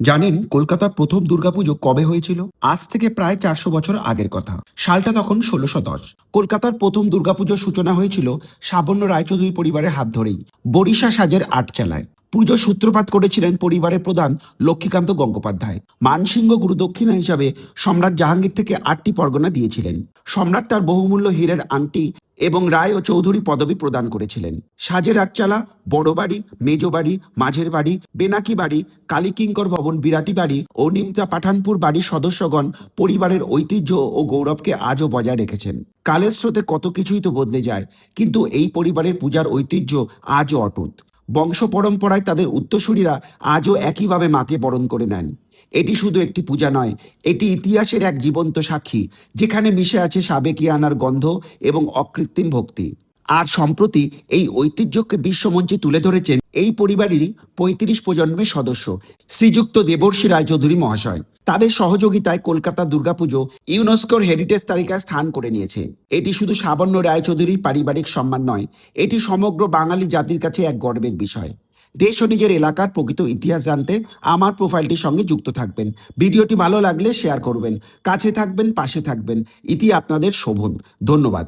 জানেন কলকাতার প্রথম দুর্গাপুজো কবে হয়েছিল? আজ থেকে প্রায় চারশো বছর আগের কথা। সালটা তখন ষোলোশো দশ। কলকাতার প্রথম দুর্গাপুজোর সূচনা হয়েছিল সাবন্য রায়চৌধুরী পরিবারের হাত ধরেই, বরিশা সাজের আটচালায়। পুজো সূত্রপাত করেছিলেন পরিবারের প্রধান লক্ষ্মীকান্ত গঙ্গোপাধ্যায়। মানসিংহ গুরুদক্ষিণা হিসাবে সম্রাট জাহাঙ্গীর থেকে আটটি পরগনা দিয়েছিলেন। সম্রাট তার বহুমূল্য হীরের আংটি এবং রায় ও চৌধুরী পদবি প্রদান করেছিলেন। সাজের আটচালা বড় বাড়ি বাড়ি মাঝের বাড়ি, বেনাকি বাড়ি, কালীকিঙ্কর ভবন, বিরাটি বাড়ি ও নিমতা পাঠানপুর বাড়ির সদস্যগণ পরিবারের ঐতিহ্য ও গৌরবকে আজও বজায় রেখেছেন। কালের স্রোতে কত কিছুই তো বদলে যায়, কিন্তু এই পরিবারের পূজার ঐতিহ্য আজও অটুট। বংশ পরম্পরায় তাদের উত্তরসূরিরা আজও একইভাবে মাকে বরণ করে নেন। এটি শুধু একটি পূজা নয়, এটি ইতিহাসের এক জীবন্ত সাক্ষী, যেখানে মিশে আছে সাবেকিয়ানার গন্ধ এবং অকৃত্রিম ভক্তি। আর সম্প্রতি এই ঐতিহ্যকে বিশ্বমঞ্চে তুলে ধরেছেন এই পরিবারেরই পঁয়ত্রিশ প্রজন্মের সদস্য, শ্রীযুক্ত দেবর্ষী রায়চৌধুরী মহাশয়। তাদের সহযোগিতায় কলকাতা দুর্গাপুজো ইউনেস্কোর হেরিটেজ তালিকায় স্থান করে নিয়েছে। এটি শুধু সাবন্য রায়চৌধুরীর পারিবারিক সম্মান নয়, এটি সমগ্র বাঙালি জাতির কাছে এক গর্বের বিষয়। দেশ ও নিজের এলাকার প্রকৃত ইতিহাস জানতে আমার প্রোফাইলটির সঙ্গে যুক্ত থাকবেন। ভিডিওটি ভালো লাগলে শেয়ার করবেন, কাছে থাকবেন, পাশে থাকবেন। ইতি আপনাদের শোভন। ধন্যবাদ।